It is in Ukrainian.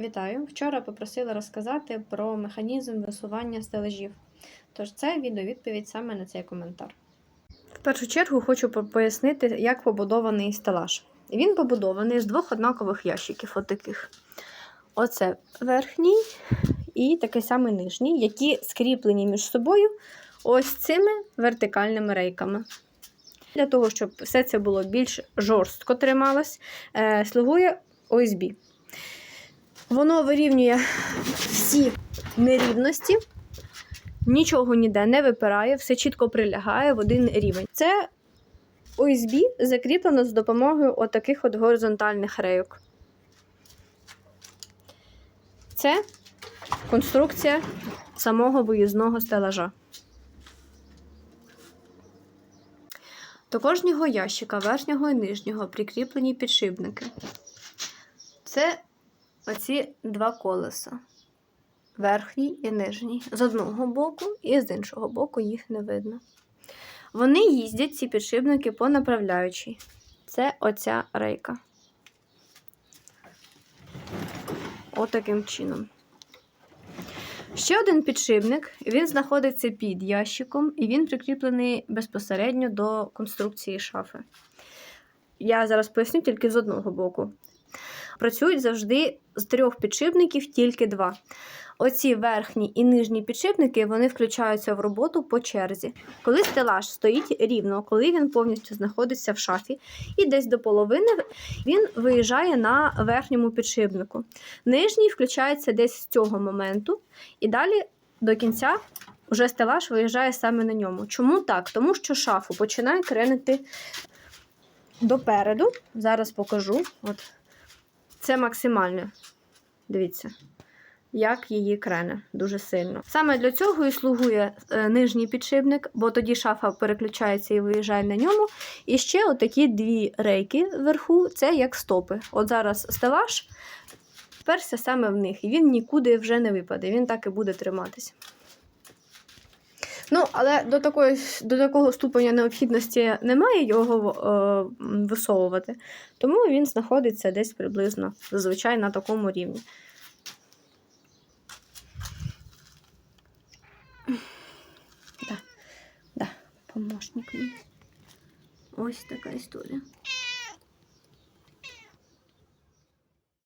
Вітаю! Вчора попросила розказати про механізм висування стележів. Тож це відеовідповідь саме на цей коментар. В першу чергу хочу пояснити, як побудований стелаж. Він побудований з двох однакових ящиків, отаких. Оце верхній і такий самий нижній, які скріплені між собою ось цими вертикальними рейками. Для того, щоб все це було більш жорстко трималось, е, слугує ОСБ. Воно вирівнює всі нерівності, нічого ніде не випирає, все чітко прилягає в один рівень. Це ОСБ закріплено з допомогою отаких от горизонтальних рейок. Це конструкція самого виїзного стелажа. До кожного ящика верхнього і нижнього прикріплені підшипники. Це оці два колеса. Верхній і нижній. З одного боку і з іншого боку їх не видно. Вони їздять, ці підшипники, по направляючій. Це оця рейка. Отаким чином. Ще один підшипник, він знаходиться під ящиком, і він прикріплений безпосередньо до конструкції шафи. Я зараз поясню тільки з одного боку. Працюють завжди з трьох підшипників тільки два. Оці верхні і нижні підшипники вони включаються в роботу по черзі. Коли стелаж стоїть рівно, коли він повністю знаходиться в шафі, і десь до половини він виїжджає на верхньому підшипнику. Нижній включається десь з цього моменту, і далі до кінця вже стелаж виїжджає саме на ньому. Чому так? Тому що шафу починає кренити допереду. Зараз покажу. От. Це максимально. Дивіться, як її крене дуже сильно. Саме для цього і слугує е, нижній підшипник, бо тоді шафа переключається і виїжджає на ньому. І ще отакі дві рейки вверху це як стопи. От зараз стелаж вперся саме в них, і він нікуди вже не випаде, він так і буде триматися. Ну, але до, такої, до такого ступеня необхідності немає його е, висовувати, тому він знаходиться десь приблизно зазвичай на такому рівні. Да, да, помощник мій. Ось така історія.